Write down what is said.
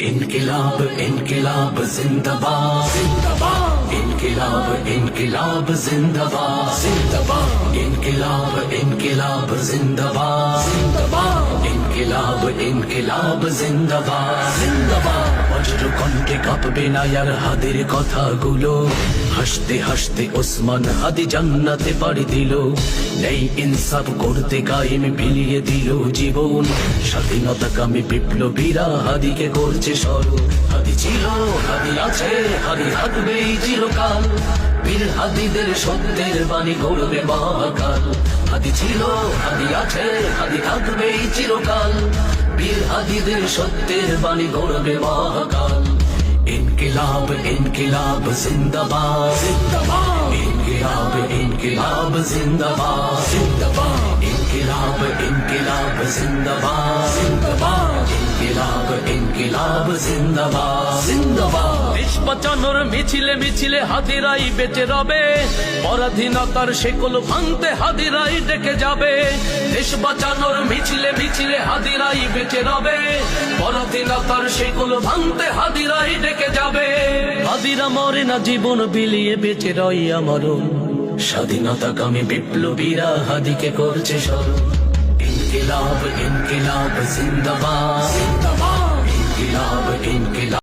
इनकलाब इनकलाब जिंदाबाद जिंदाबाद इनकलाब इनकलाब जिंदाबाद जिंदाबाद इनकलाब इनकलाब जिंदाबाद जिंदाबाद ইনকিলাব ইনকিলাব জিন্দাবাদ জিন্দাবাদ বজ্র কণ্ঠে কাঁপবে না ইয়ার হাদের কথাগুলো হাসতে হাসতে ওসমান হাদি জান্নাতে পাড়ি দিল নেই ইনসাফ করতে কায়েম বিলিয়ে দিল জীবন স্বাধীনতা কামে বিপ্লবীরা হাদিকে করছে স্মরণ হাদি ছিল হাদি আছে হাদি থাকবেই চিরকাল বীর হাদিদের সত্যের বাণী গড়বে মহাকাল হাদি ছিল হাদি আছে হাদি থাকবেই চিরকাল। বীর হাদিদের সত্যের বাণী গৌরবে মহাকাল। ইনকিলাব ইনকিলাব জিন্দাবাদ। জিন্দাবাদ। ইনকিলাব ইনকিলাব জিন্দাবাদ। জিন্দাবাদ। ইনকিলাব ইনকিলাব জিন্দাবাদ জিন্দাবাদ। ইনকিলাব ইনকিলাব, জিন্দাবাদ। জিন্দাবাদ। দেশ বাঁচানোর মিছিলে মিছিলে হাদিরাই বেঁচে রবে। পরাধীনতার ভাঙতে হাদিরাই ডেকে যাবে। দেশ বাঁচানোর মিছিলে মিছিলে হাদিরাই বেঁচে রবে। পরাধীনতার ভাঙতে হাদিরাই ডেকে যাবে। হাদিরা মরে না, জীবন বিলিয়ে বেঁচে রই আমারও স্বাধীনতা কামী বিপ্লবীরা হাদিকে করছে ইনকিলাব ইনকিলাব, জিন্দাবাদ। জিন্দাবাদ ইনকিলাব ইনকিলাব